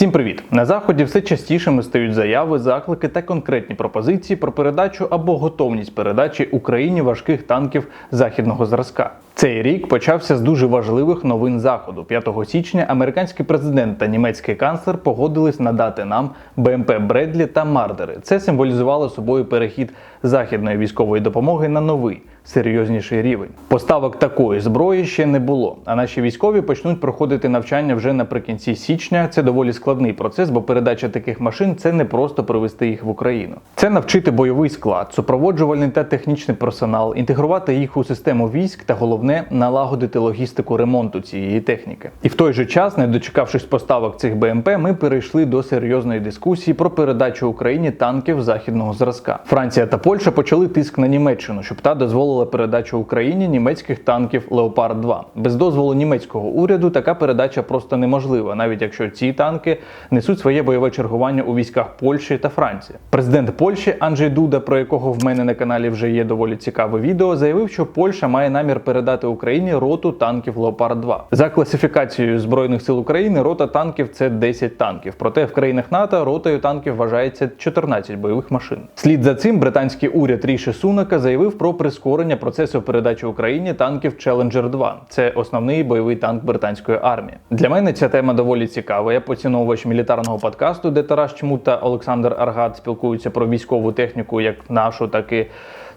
Всім привіт! На заході все частішими стають заяви, заклики та конкретні пропозиції про передачу або готовність передачі Україні важких танків західного зразка. Цей рік почався з дуже важливих новин заходу. 5 січня американський президент та німецький канцлер погодились надати нам БМП Бредлі та Мардери. Це символізувало собою перехід західної військової допомоги на новий серйозніший рівень. Поставок такої зброї ще не було. А наші військові почнуть проходити навчання вже наприкінці січня. Це доволі складний процес, бо передача таких машин це не просто привезти їх в Україну. Це навчити бойовий склад, супроводжувальний та технічний персонал, інтегрувати їх у систему військ та головне налагодити логістику ремонту цієї техніки. І в той же час, не дочекавшись поставок цих БМП, ми перейшли до серйозної дискусії про передачу Україні танків західного зразка. Франція та Польща почали тиск на Німеччину, щоб та дозволила передачу Україні німецьких танків Леопард 2 Без дозволу німецького уряду така передача просто неможлива, навіть якщо ці танки несуть своє бойове чергування у військах Польщі та Франції. Президент Польщі Анджей Дуда, про якого в мене на каналі вже є доволі цікаве відео, заявив, що Польща має намір передати Україні роту танків Леопард 2 За класифікацією збройних сил України, рота танків це 10 танків. Проте в країнах НАТО ротою танків вважається 14 бойових машин. Слід за цим британський уряд Ріші Сунака заявив про прискорення процесу передачі Україні танків Challenger 2. Це основний бойовий танк британської армії. Для мене ця тема доволі цікава. Я поціновувач мілітарного подкасту, де Тарас Чмут та Олександр Аргат спілкуються про військову техніку, як нашу, так і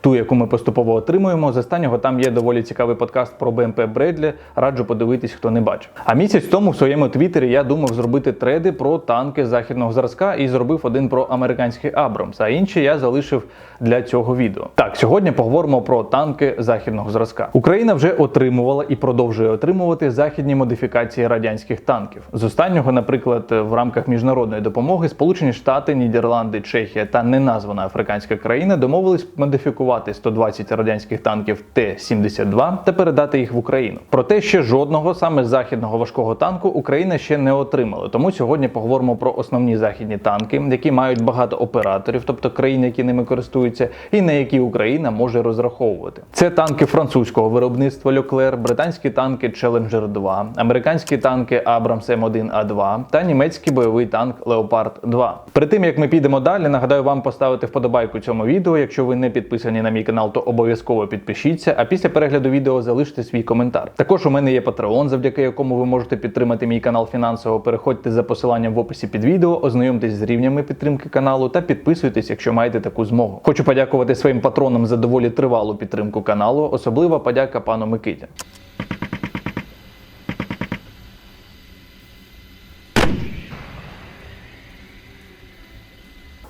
ту, яку ми поступово отримуємо. З останнього там є доволі цікавий подкаст про БМП Бредлі. Раджу подивитись, хто не бачив. А місяць тому в своєму твіттері я думав зробити треди про танки західного зразка і зробив один про американський Абрамс, а інші я залишив для цього відео. Так, сьогодні поговоримо про танки західного зразка. Україна вже отримувала і продовжує отримувати західні модифікації радянських танків. З останнього, наприклад, в рамках міжнародної допомоги Сполучені Штати, Нідерланди, Чехія та неназвана африканська країна домовились модифікувати 120 радянських танків Т-72 та передати їх в Україну. Проте ще жодного саме західного важкого танку Україна ще не отримала. Тому сьогодні поговоримо про основні західні танки, які мають багато операторів, тобто країн, які ними користуються, і на які Україна може розраховувати. Це танки французького виробництва Leclerc, британські танки Challenger 2, американські танки Abrams M1A2 та німецький бойовий танк Leopard 2. Перед тим як ми підемо далі, нагадаю вам поставити вподобайку цьому відео. Якщо ви не підписані на мій канал, то обов'язково підпишіться. А після перегляду відео залиште свій коментар. Також у мене є Patreon, завдяки якому ви можете підтримати мій канал фінансово. Переходьте за посиланням в описі під відео, ознайомтесь з рівнями підтримки каналу та підписуйтесь, якщо маєте таку змогу. Хочу подякувати своїм патронам за доволі тривалу підтримку каналу. Особлива подяка пану Микиті.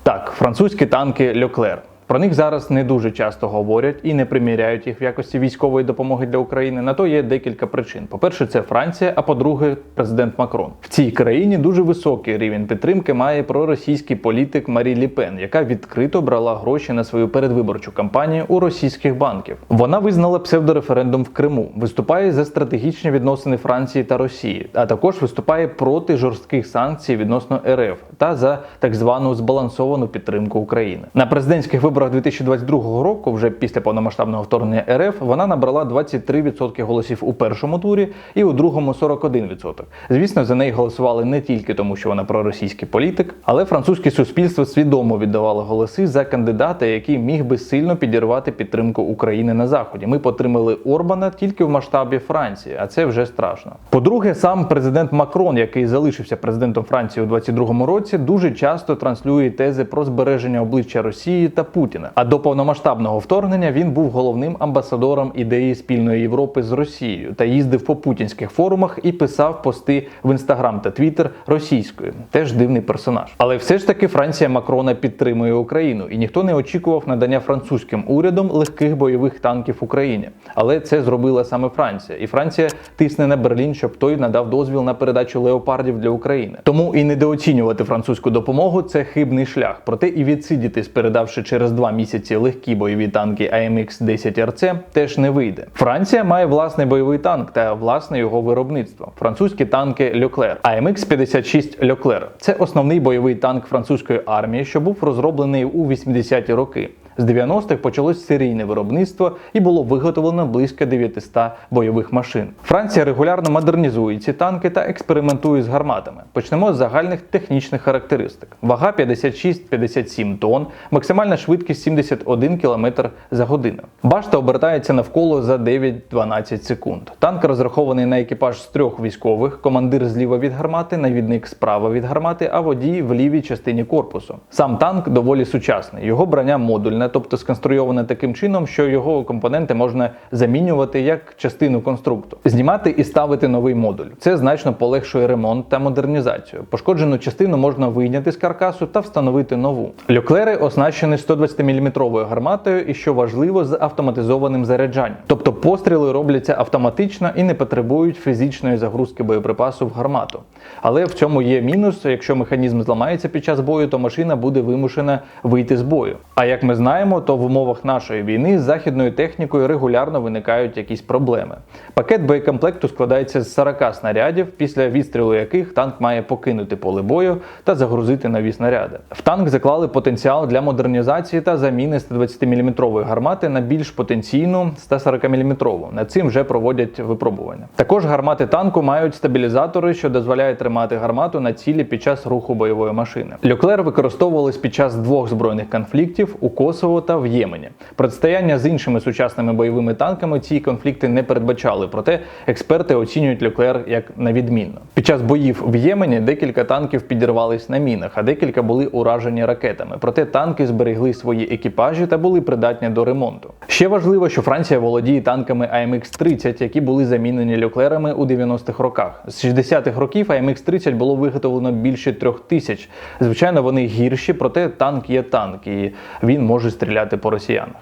Так, французькі танки Leclerc. Про них зараз не дуже часто говорять і не приміряють їх в якості військової допомоги для України. На то є декілька причин. По-перше, це Франція, а по-друге, президент Макрон. В цій країні дуже високий рівень підтримки має проросійський політик Марі Ліпен, яка відкрито брала гроші на свою передвиборчу кампанію у російських банків. Вона визнала псевдореферендум в Криму, виступає за стратегічні відносини Франції та Росії, а також виступає проти жорстких санкцій відносно РФ та за так звану збалансовану підтримку України. На президентських виборах 2022 року, вже після повномасштабного вторгнення РФ, вона набрала 23% голосів у першому турі і у другому 41%. Звісно, за неї голосували не тільки тому, що вона проросійський політик, але французьке суспільство свідомо віддавало голоси за кандидата, який міг би сильно підірвати підтримку України на заході. Ми потримали Орбана тільки в масштабі Франції, а це вже страшно. По-друге, сам президент Макрон, який залишився президентом Франції у 2022 році, дуже часто транслює тези про збереження обличчя Росії та Путіна. А до повномасштабного вторгнення він був головним амбасадором ідеї спільної Європи з Росією та їздив по путінських форумах і писав пости в інстаграм та твіттер російською. Теж дивний персонаж. Але все ж таки Франція Макрона підтримує Україну, і ніхто не очікував надання французьким урядом легких бойових танків Україні. Але це зробила саме Франція, і Франція тисне на Берлін, щоб той надав дозвіл на передачу леопардів для України. Тому і недооцінювати французьку допомогу це хибний шлях. Проте і відсидітись, передавши через два місяці легкі бойові танки AMX 10 RC, теж не вийде. Франція має власний бойовий танк та власне його виробництво. Французькі танки Leclerc. AMX 56 Leclerc – це основний бойовий танк французької армії, що був розроблений у 80-ті роки. З 90-х почалось серійне виробництво і було виготовлено близько 900 бойових машин. Франція регулярно модернізує ці танки та експериментує з гарматами. Почнемо з загальних технічних характеристик. Вага 56-57 тонн, максимальна швидкість 71 км за годину. Башта обертається навколо за 9-12 секунд. Танк розрахований на екіпаж з трьох військових: командир зліва від гармати, навідник справа від гармати, а водій в лівій частині корпусу. Сам танк доволі сучасний. Його броня модульне, тобто сконструйоване таким чином, що його компоненти можна замінювати як частину конструкту, знімати і ставити новий модуль. Це значно полегшує ремонт та модернізацію. Пошкоджену частину можна вийняти з каркасу та встановити нову. Люклери оснащені 120-мм гарматою і, що важливо, з автоматизованим заряджанням. Тобто постріли робляться автоматично і не потребують фізичної загрузки боєприпасу в гармату. Але в цьому є мінус: якщо механізм зламається під час бою, то машина буде вимушена вийти з бою. А як ми знаємо, то в умовах нашої війни з західною технікою регулярно виникають якісь проблеми. Пакет боєкомплекту складається з 40 снарядів, після відстрілу яких танк має покинути поле бою та загрузити нові снаряди. В танк заклали потенціал для модернізації та заміни 120-мм гармати на більш потенційну 140-мм. Над цим вже проводять випробування. Також гармати танку мають стабілізатори, що дозволяють тримати гармату на цілі під час руху бойової машини. Люклер використовувались під час двох збройних конфліктів у Косово та в Ємені. Протистояння з іншими сучасними бойовими танками ці конфлікти не передбачали, проте експерти оцінюють Люклер як навідмінно. Під час боїв в Ємені декілька танків підірвались на мінах, а декілька були уражені ракетами. Проте танки зберегли свої екіпажі та були придатні до ремонту. Ще важливо, що Франція володіє танками AMX-30, які були замінені люклерами у 90-х роках. З 60-х років AMX-30 було виготовлено більше трьох тисяч. Звичайно, вони гірші, проте танк є танк, і він може стріляти по росіянах.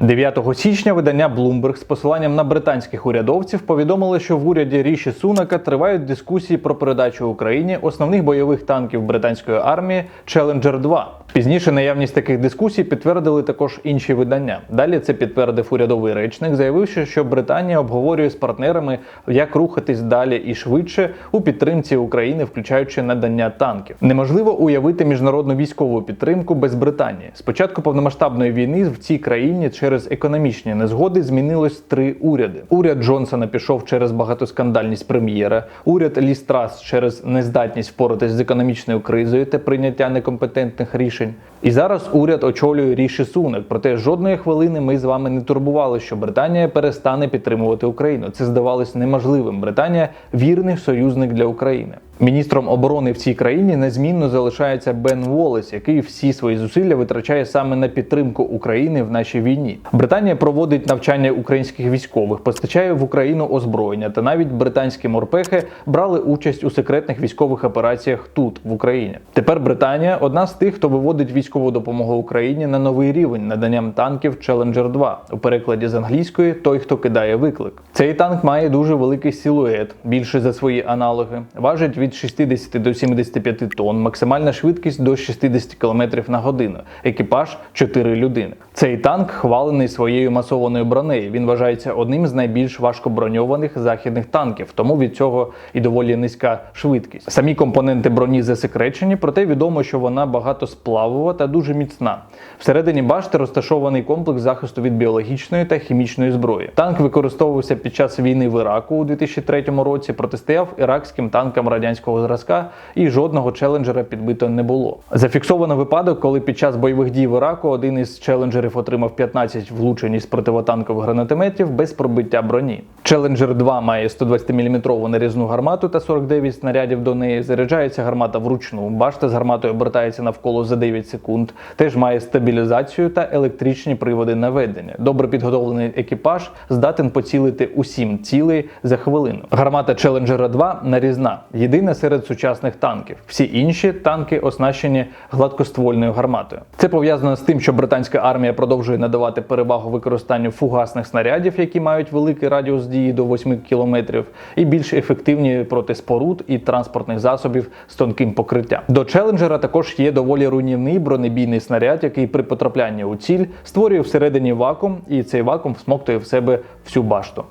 9 січня видання Bloomberg з посиланням на британських урядовців повідомило, що в уряді Ріші Сунака тривають дискусії про передачу Україні основних бойових танків британської армії Challenger 2. Пізніше наявність таких дискусій підтвердили також інші видання. Далі це підтвердив урядовий речник, заявивши, що Британія обговорює з партнерами, як рухатись далі і швидше у підтримці України, включаючи надання танків. Неможливо уявити міжнародну військову підтримку без Британії. Спочатку повномасштабної війни в цій країні через економічні незгоди змінилось три уряди. Уряд Джонсона пішов через багатоскандальність прем'єра, уряд Лістрас через нездатність впоратись з економічною кризою та прийняття некомпетентних рішень. І зараз уряд очолює Ріші сунок. Проте жодної хвилини ми з вами не турбували, що Британія перестане підтримувати Україну. Це здавалось неможливим. Британія вірний союзник для України. Міністром оборони в цій країні незмінно залишається Бен Волес, який всі свої зусилля витрачає саме на підтримку України в нашій війні. Британія проводить навчання українських військових, постачає в Україну озброєння, та навіть британські морпехи брали участь у секретних військових операціях тут, в Україні. Тепер Британія одна з тих, хто виводить військову допомогу Україні на новий рівень наданням танків Challenger 2 у перекладі з англійської той, хто кидає виклик. Цей танк має дуже великий силует, більше за свої аналоги, важить від 60 до 75 тонн, максимальна швидкість до 60 км на годину. Екіпаж 4 людини. Цей танк хвалений своєю масованою бронею. Він вважається одним з найбільш важкоброньованих західних танків, тому від цього і доволі низька швидкість. Самі компоненти броні засекречені, проте відомо, що вона багатосплавова та дуже міцна. Всередині башти розташований комплекс захисту від біологічної та хімічної зброї. Танк використовувався під час війни в Іраку у 2003 році, протистояв іракським танкам радянського зразка, і жодного челенджера підбито не було. Зафіксовано випадок, коли під час бойових дій в Іраку один із челенджерів отримав 15 влучень із противотанкових гранатометів без пробиття броні. Челенджер 2 має 120-мм нарізну гармату та 49 снарядів до неї. Заряджається гармата вручну. Башта з гарматою обертається навколо за 9 секунд. Теж має стабілізацію та електричні приводи наведення. Добре підготовлений екіпаж здатен поцілити у 7 цілей за хвилину. Гармата Челенджера 2 нарізна, єдина серед сучасних танків. Всі інші танки оснащені гладкоствольною гарматою. Це пов'язано з тим, що британська армія продовжує надавати перевагу використанню фугасних снарядів, які мають великий радіус дії до 8 кілометрів, і більш ефективні проти споруд і транспортних засобів з тонким покриттям. До Челенджера також є доволі руйнівний бронебійний снаряд, який при потраплянні у ціль створює всередині вакуум, і цей вакуум всмоктує в себе всю башту.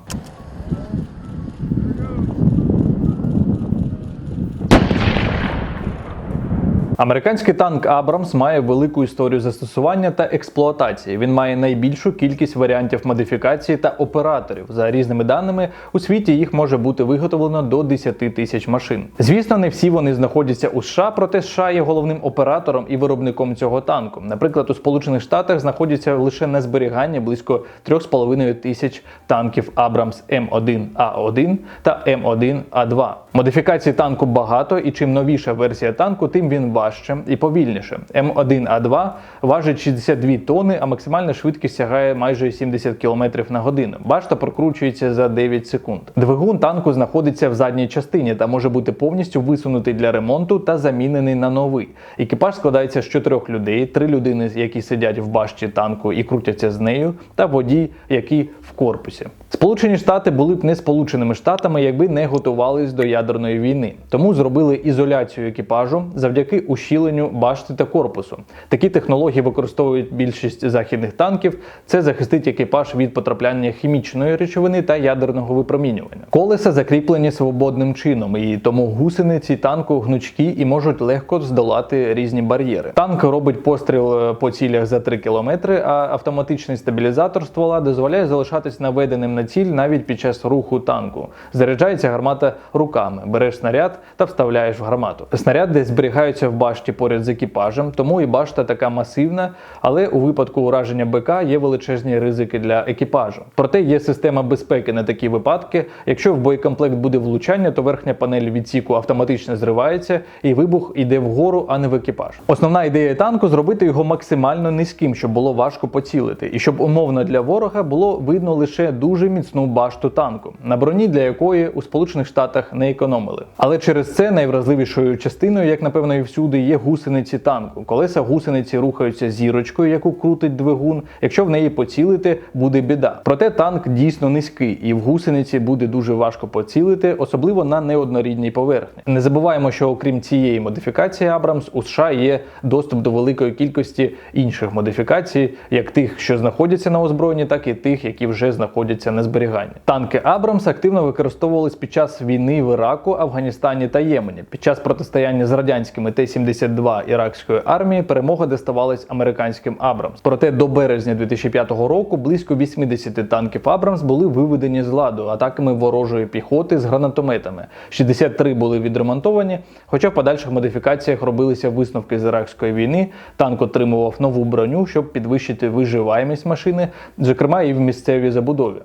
Американський танк Абрамс має велику історію застосування та експлуатації. Він має найбільшу кількість варіантів модифікації та операторів. За різними даними, у світі їх може бути виготовлено до 10 тисяч машин. Звісно, не всі вони знаходяться у США, проте США є головним оператором і виробником цього танку. Наприклад, у Сполучених Штатах знаходяться лише на зберіганні близько 3,5 тисяч танків Абрамс М1А1 та М1А2. Модифікацій танку багато, і чим новіша версія танку, тим він важче і повільніше. М1А2 важить 62 тонни, а максимальна швидкість сягає майже 70 км на годину. Башта прокручується за 9 секунд. Двигун танку знаходиться в задній частині та може бути повністю висунутий для ремонту та замінений на новий. Екіпаж складається з чотирьох людей: три людини, які сидять в башті танку і крутяться з нею, та водій, який в корпусі. Сполучені Штати були б не сполученими штатами, якби не готувались до ядерної війни. Тому зробили ізоляцію екіпажу завдяки ущіленню башти та корпусу. Такі технології використовують більшість західних танків. Це захистить екіпаж від потрапляння хімічної речовини та ядерного випромінювання. Колеса закріплені свободним чином, і тому гусениці танку гнучкі і можуть легко здолати різні бар'єри. Танк робить постріл е, по цілях за 3 км, а автоматичний стабілізатор ствола дозволяє залишатись наведеним на ціль навіть під час руху танку. Заряджається гармата руками, береш снаряд та вставляєш в гармату. Снаряд десь зберігаються в башті поряд з екіпажем, тому і башта така масивна, але у випадку ураження БК є величезні ризики для екіпажу. Проте є система безпеки на такі випадки. Якщо в боєкомплект буде влучання, то верхня панель відсіку автоматично зривається і вибух йде вгору, а не в екіпаж. Основна ідея танку зробити його максимально низьким, щоб було важко поцілити, і щоб умовно для ворога було видно лише дуже міцну башту танку, на броні для якої у Сполучених Штатах не економили. Але через це найвразливішою частиною, як напевно і всюди, є гусениці танку. Колеса гусениці рухаються зірочкою, яку крутить двигун. Якщо в неї поцілити, буде біда. Проте танк дійсно низький, і в гусениці буде дуже важко поцілити, особливо на неоднорідній поверхні. Не забуваємо, що окрім цієї модифікації Абрамс у США є доступ до великої кількості інших модифікацій, як тих, що знаходяться на озброєнні, так і тих, які вже знаходяться на зберіганні. Танки Абрамс активно використовувались під час війни в Іраку, Афганістані та Ємені. Під час протистояння з радянськими Т-72 іракської армії перемога доставалась американським Абрамс. Проте до березня 2005 року близько 80 танків Абрамс були виведені з ладу атаками ворожої піхоти з гранатометами. 63 були відремонтовані. Хоча в подальших модифікаціях робилися висновки з іракської війни, танк отримував нову броню, щоб підвищити виживаємість машини, зокрема і в місцевій забудові.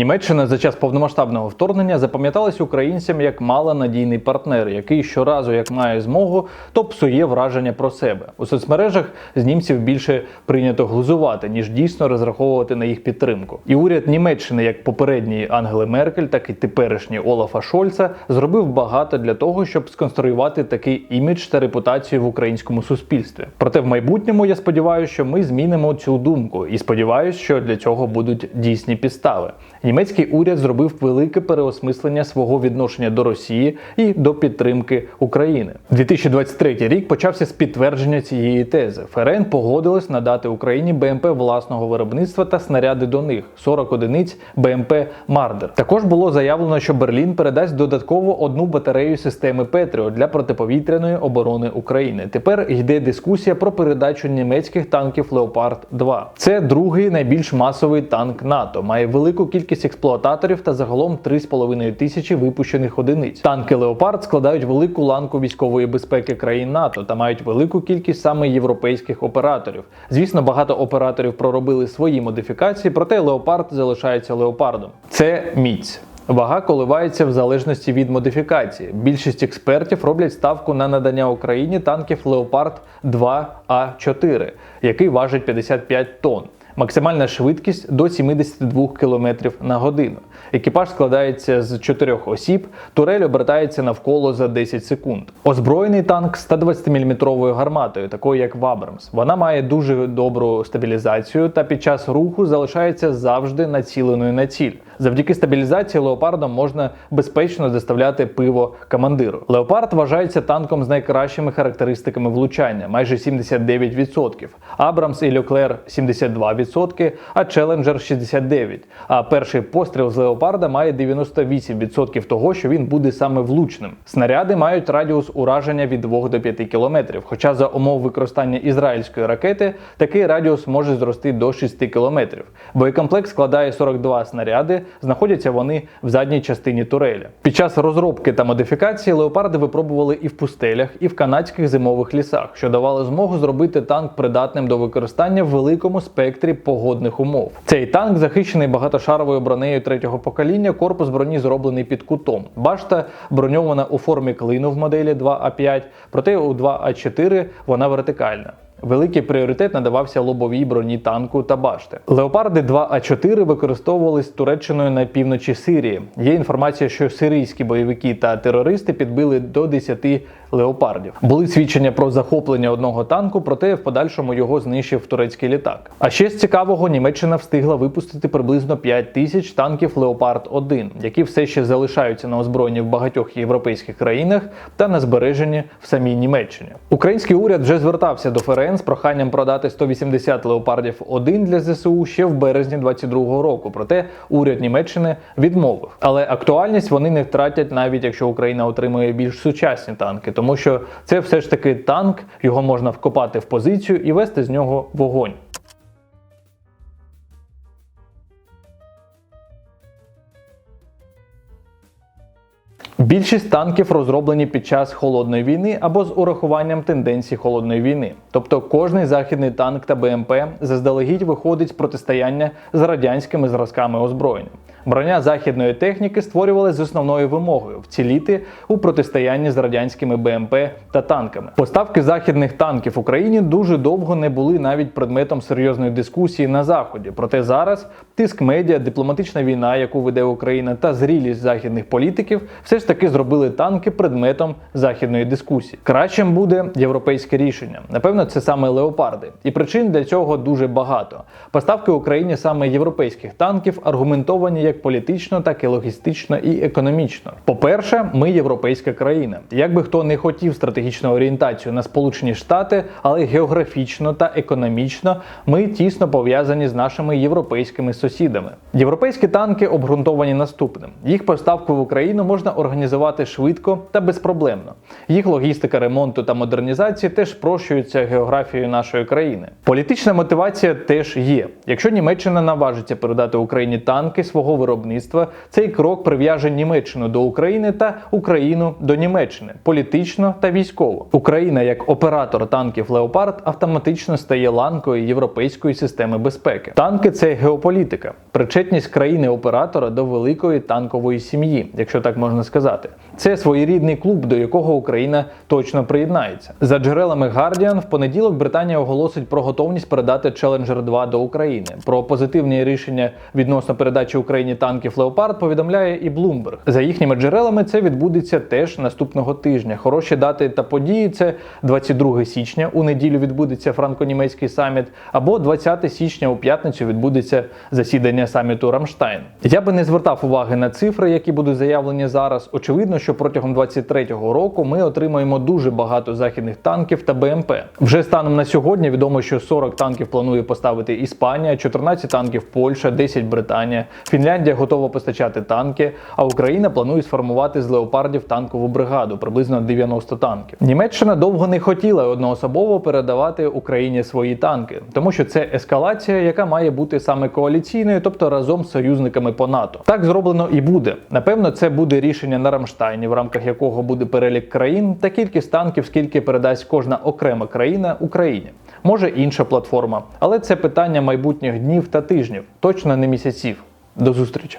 Німеччина за час повномасштабного вторгнення запам'яталась українцям як малонадійний партнер, який щоразу, як має змогу, то псує враження про себе. У соцмережах з німців більше прийнято глузувати, ніж дійсно розраховувати на їх підтримку. І уряд Німеччини, як попередньої Ангели Меркель, так і теперішній Олафа Шольца, зробив багато для того, щоб сконструювати такий імідж та репутацію в українському суспільстві. Проте в майбутньому я сподіваюся, що ми змінимо цю думку, і сподіваюся, що для цього будуть дійсні підстави. Німецький уряд зробив велике переосмислення свого відношення до Росії і до підтримки України. 2023 рік почався з підтвердження цієї тези. ФРН погодилась надати Україні БМП власного виробництва та снаряди до них 40 одиниць БМП Мардер. Також було заявлено, що Берлін передасть додатково одну батарею системи Петріо для протиповітряної оборони України. Тепер йде дискусія про передачу німецьких танків Леопард 2. Це другий найбільш масовий танк НАТО. Має велику кількість експлуататорів та загалом 3,5 тисячі випущених одиниць. Танки Леопард складають велику ланку військової безпеки країн НАТО та мають велику кількість саме європейських операторів. Звісно, багато операторів проробили свої модифікації, проте Леопард залишається леопардом. Це міць. Вага коливається в залежності від модифікації. Більшість експертів роблять ставку на надання Україні танків Леопард 2А4, який важить 55 тонн. Максимальна швидкість до 72 км на годину. Екіпаж складається з чотирьох осіб, турель обертається навколо за 10 секунд. Озброєний танк 120-мм гарматою, такою як Вабрамс. Вона має дуже добру стабілізацію та під час руху залишається завжди націленою на ціль. Завдяки стабілізації леопардом можна безпечно доставляти пиво командиру. Леопард вважається танком з найкращими характеристиками влучання майже 79%, Абрамс і Леклер 72%, а Челенджер 69%. А перший постріл з леопарда має 98% того, що він буде саме влучним. Снаряди мають радіус ураження від 2 до 5 км, хоча за умов використання ізраїльської ракети такий радіус може зрости до 6 км. Боєкомплект складає 42 снаряди, знаходяться вони в задній частині туреля. Під час розробки та модифікації леопарди випробували і в пустелях, і в канадських зимових лісах, що давало змогу зробити танк придатним до використання в великому спектрі погодних умов. Цей танк захищений багатошаровою бронею третього покоління. Корпус броні зроблений під кутом. Башта броньована у формі клину в моделі 2А5, проте у 2А4 вона вертикальна. Великий пріоритет надавався лобовій броні танку та башти. Леопарди 2А4 використовувались Туреччиною на півночі Сирії. Є інформація, що сирійські бойовики та терористи підбили до 10 леопардів. Були свідчення про захоплення одного танку, проте в подальшому його знищив турецький літак. А ще з цікавого, Німеччина встигла випустити приблизно 5 тисяч танків Леопард 1 які все ще залишаються на озброєнні в багатьох європейських країнах та на збереженні в самій Німеччині. Український уряд вже звертався до ФРН з проханням продати 180 леопардів 1 для ЗСУ ще в березні 22-го року. Проте уряд Німеччини відмовив. Але актуальність вони не втратять навіть якщо Україна отримує більш сучасні танки, тому що це все ж таки танк, його можна вкопати в позицію і вести з нього вогонь. Більшість танків розроблені під час холодної війни або з урахуванням тенденцій холодної війни. Тобто кожний західний танк та БМП заздалегідь виходить з протистояння з радянськими зразками озброєння. Броня західної техніки створювалася з основною вимогою вціліти у протистоянні з радянськими БМП та танками. Поставки західних танків Україні дуже довго не були навіть предметом серйозної дискусії на заході. Проте зараз тиск медіа, дипломатична війна, яку веде Україна, та зрілість західних політиків все ж таки зробили танки предметом західної дискусії. Кращим буде європейське рішення. Напевно, це саме леопарди, і причин для цього дуже багато. Поставки Україні саме європейських танків аргументовані як політично, так і логістично і економічно. По-перше, ми європейська країна. Як би хто не хотів стратегічну орієнтацію на Сполучені Штати, але географічно та економічно ми тісно пов'язані з нашими європейськими сусідами. Європейські танки обґрунтовані наступним: їх поставку в Україну можна організувати швидко та безпроблемно. Їх логістика ремонту та модернізації теж спрощується географією нашої країни. Політична мотивація теж є. Якщо Німеччина наважиться передати Україні танки свого виробництва, цей крок прив'яже Німеччину до України та Україну до Німеччини політично та військово. Україна як оператор танків Леопард автоматично стає ланкою європейської системи безпеки. Танки це геополітика, причетність країни-оператора до великої танкової сім'ї, якщо так можна сказати. сказати. Це своєрідний клуб, до якого Україна точно приєднається. За джерелами Guardian, в понеділок Британія оголосить про готовність передати Challenger 2 до України. Про позитивні рішення відносно передачі Україні танків Леопард повідомляє і Bloomberg. За їхніми джерелами, це відбудеться теж наступного тижня. Хороші дати та події це 22 січня. У неділю відбудеться франко-німецький саміт, або 20 січня у п'ятницю відбудеться засідання саміту Рамштайн. Я би не звертав уваги на цифри, які будуть заявлені зараз. Очевидно, що протягом 23-го року ми отримаємо дуже багато західних танків та БМП. Вже станом на сьогодні відомо, що 40 танків планує поставити Іспанія, 14 танків Польща, 10 Британія. Фінляндія готова постачати танки, а Україна планує сформувати з леопардів танкову бригаду, приблизно 90 танків. Німеччина довго не хотіла одноособово передавати Україні свої танки, тому що це ескалація, яка має бути саме коаліційною, тобто разом з союзниками по НАТО. Так зроблено і буде. Напевно, це буде рішення на Рамштайні, в рамках якого буде перелік країн та кількість танків, скільки передасть кожна окрема країна Україні. Може інша платформа, але це питання майбутніх днів та тижнів, точно не місяців. До зустрічі!